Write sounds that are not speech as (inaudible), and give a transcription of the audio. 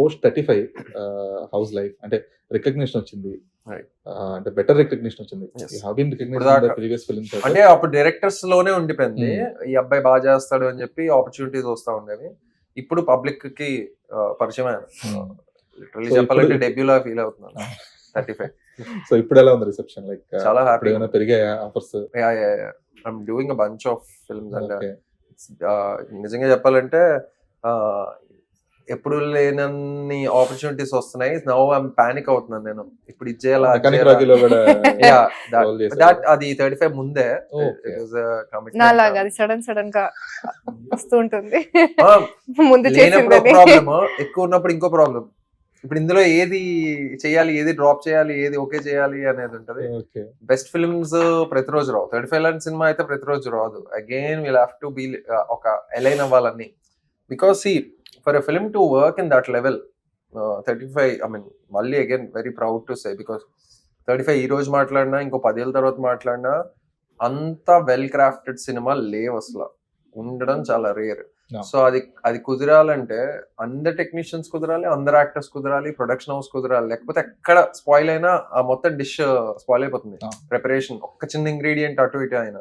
Post thirty five house life అంటే recognition వచ్చింది. అంటే బెటర్ రికగ్నిషన్ వచ్చింది. ఫిల్మ్స్ అంటే అప్పుడు డైరెక్టర్స్లోనే ఉండిపోయింది. Hmm. ఈ అబ్బాయి బాగా చేస్తాడు అని చెప్పి ఆపర్చునిటీస్ వస్తా ఉండేవి. ఇప్పుడు పబ్లిక్కి పరిచయం లిటరలీ So చెప్పాలంటే డెబ్యూలా ఫీల్ అవుతున్నాను. Thirty five. (laughs) సో ఇప్పుడు ఎలా ఉంది రిసెప్షన్ లైక్ చాలా హ్యాపీ ఏమైనా పెరిగాయా offers I'm doing a bunch of films and నిజంగా చెప్పాలంటే ఎప్పుడు లేనన్ని ఆపర్చునిటీస్ వస్తున్నాయి. నవ్ ఐమ్ పానిక్ అవుతున్నాను నేను. ఇప్పుడు ఇది (laughs) చేయాలా అది థర్టీ ఫైవ్ ముందే సడన్ సడన్గా వస్తూ ఉంటుంది. ఆ, (laughs) ముందు లేనప్పుడు ఒక చేసిందని ప్రాబ్లమ్ ఎక్కువ ఉన్నప్పుడు ఇంకో ప్రాబ్లం ఇప్పుడు ఇందులో ఏది చేయాలి ఏది డ్రాప్ చేయాలి ఏది ఓకే చేయాలి అనేది ఉంటది. బెస్ట్ ఫిల్మ్స్ ప్రతిరోజు రావు. థర్టీ ఫైవ్ లాంటి సినిమా అయితే ప్రతిరోజు రాదు. Again will have to be ఒక ఎలైన్ అవ్వాలని. Because see for a film to work in that level thirty five I mean మళ్ళీ again very proud to say because thirty five ఈ రోజు మాట్లాడినా ఇంకో పదేళ్ళ తర్వాత మాట్లాడినా అంత వెల్ క్రాఫ్టెడ్ సినిమా లేవు అసలు. ఉండడం చాలా రేర్. సో అది అది కుదరాలంటే అందరు టెక్నీషియన్స్ కుదరాలి అందరు యాక్టర్స్ కుదరాలి ప్రొడక్షన్ హౌస్ కుదరాలి. లేకపోతే ఎక్కడ స్పాయిల్ అయినా ఆ మొత్తం డిష్ స్పాయిల్ అయిపోతుంది. No. ప్రిపరేషన్ ఒక్క చిన్న ఇంగ్రీడియంట్ అటు ఇటు అయినా.